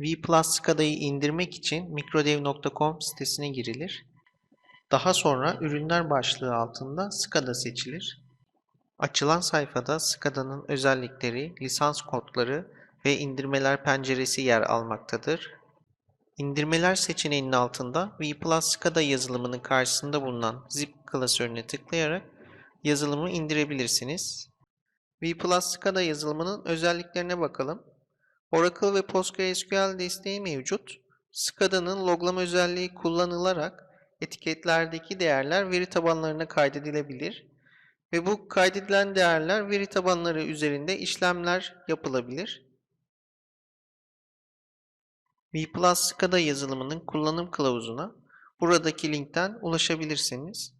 vPlus SCADA'yı indirmek için microdev.com sitesine girilir. Daha sonra ürünler başlığı altında SCADA seçilir. Açılan sayfada SCADA'nın özellikleri, lisans kodları ve indirmeler penceresi yer almaktadır. İndirmeler seçeneğinin altında vPlus SCADA yazılımının karşısında bulunan zip klasörüne tıklayarak yazılımı indirebilirsiniz. vPlus SCADA yazılımının özelliklerine bakalım. Oracle ve PostgreSQL desteği mevcut. SCADA'nın loglama özelliği kullanılarak etiketlerdeki değerler veri tabanlarına kaydedilebilir ve bu kaydedilen değerler veri tabanları üzerinde işlemler yapılabilir. vPlus SCADA yazılımının kullanım kılavuzuna buradaki linkten ulaşabilirsiniz.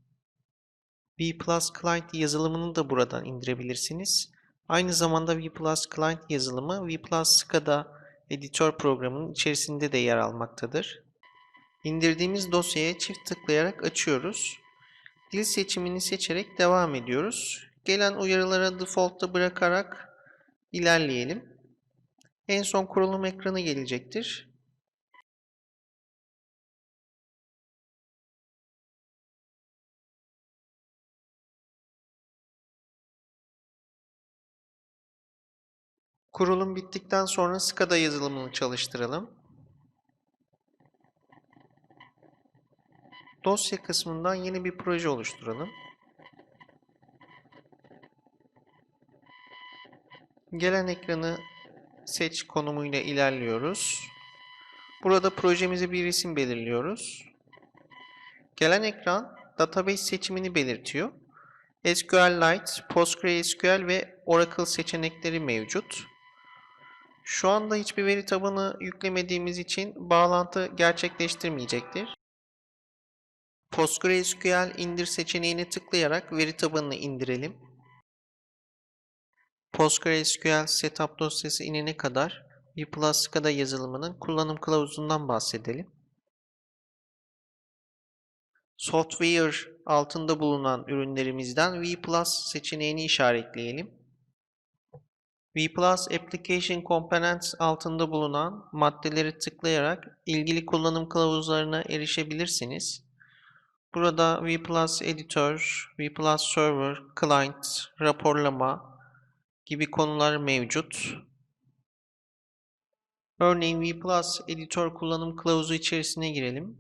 vPlus Client yazılımını da buradan indirebilirsiniz. Aynı zamanda vPlus Client yazılımı vPlus SCADA editör programının içerisinde de yer almaktadır. İndirdiğimiz dosyaya çift tıklayarak açıyoruz. Dil seçimini seçerek devam ediyoruz. Gelen uyarılara default'ta bırakarak ilerleyelim. En son kurulum ekranı gelecektir. Kurulum bittikten sonra SCADA yazılımını çalıştıralım. Dosya kısmından yeni bir proje oluşturalım. Gelen ekranı seç konumuyla ilerliyoruz. Burada projemize bir isim belirliyoruz. Gelen ekran database seçimini belirtiyor. SQLite, PostgreSQL ve Oracle seçenekleri mevcut. Şu anda hiçbir veri tabanı yüklemediğimiz için bağlantı gerçekleştirmeyecektir. PostgreSQL indir seçeneğine tıklayarak veri tabanını indirelim. PostgreSQL setup dosyası inene kadar vPlus SCADA yazılımının kullanım kılavuzundan bahsedelim. Software altında bulunan ürünlerimizden vPlus seçeneğini işaretleyelim. vPlus Application Components altında bulunan maddeleri tıklayarak ilgili kullanım kılavuzlarına erişebilirsiniz. Burada vPlus Editor, vPlus Server, Client, raporlama gibi konular mevcut. Örneğin vPlus Editor kullanım kılavuzu içerisine girelim.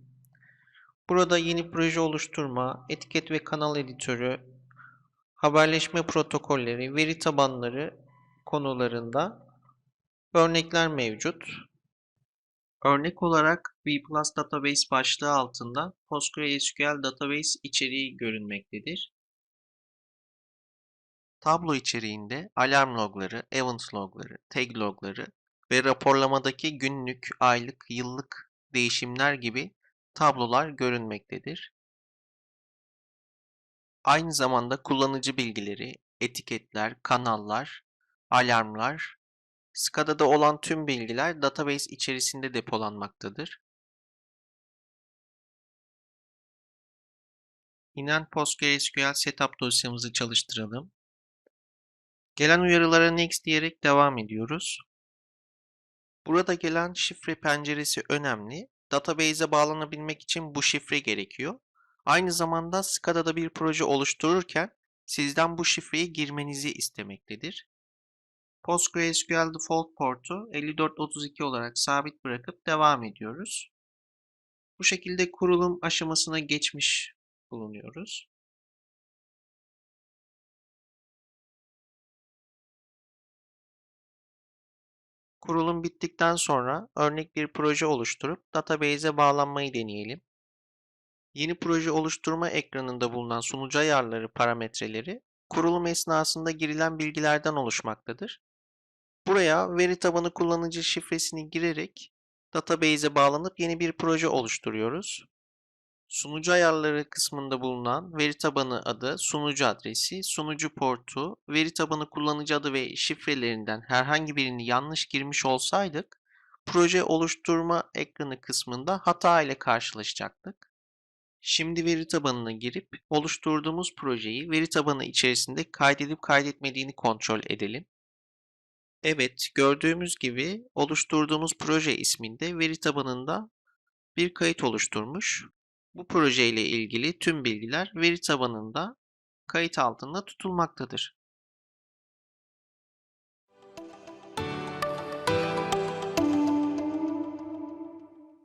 Burada yeni proje oluşturma, etiket ve kanal editörü, haberleşme protokolleri, veri tabanları konularında örnekler mevcut. Örnek olarak vPlus Database başlığı altında PostgreSQL Database içeriği görünmektedir. Tablo içeriğinde alarm logları, event logları, tag logları ve raporlamadaki günlük, aylık, yıllık değişimler gibi tablolar görünmektedir. Aynı zamanda kullanıcı bilgileri, etiketler, kanallar, alarmlar, SCADA'da olan tüm bilgiler database içerisinde depolanmaktadır. İnen PostgreSQL setup dosyamızı çalıştıralım. Gelen uyarılara next diyerek devam ediyoruz. Burada gelen şifre penceresi önemli. Database'e bağlanabilmek için bu şifre gerekiyor. Aynı zamanda SCADA'da bir proje oluştururken sizden bu şifreyi girmenizi istemektedir. PostgreSQL default portu 5432 olarak sabit bırakıp devam ediyoruz. Bu şekilde kurulum aşamasına geçmiş bulunuyoruz. Kurulum bittikten sonra örnek bir proje oluşturup database'e bağlanmayı deneyelim. Yeni proje oluşturma ekranında bulunan sunucu ayarları parametreleri kurulum esnasında girilen bilgilerden oluşmaktadır. Buraya veri tabanı kullanıcı şifresini girerek database'e bağlanıp yeni bir proje oluşturuyoruz. Sunucu ayarları kısmında bulunan veri tabanı adı, sunucu adresi, sunucu portu, veri tabanı kullanıcı adı ve şifrelerinden herhangi birini yanlış girmiş olsaydık proje oluşturma ekranı kısmında hata ile karşılaşacaktık. Şimdi veri tabanına girip oluşturduğumuz projeyi veri tabanı içerisinde kaydedip kaydetmediğini kontrol edelim. Evet, gördüğümüz gibi oluşturduğumuz proje isminde veri tabanında bir kayıt oluşturmuş. Bu proje ile ilgili tüm bilgiler veri tabanında kayıt altında tutulmaktadır.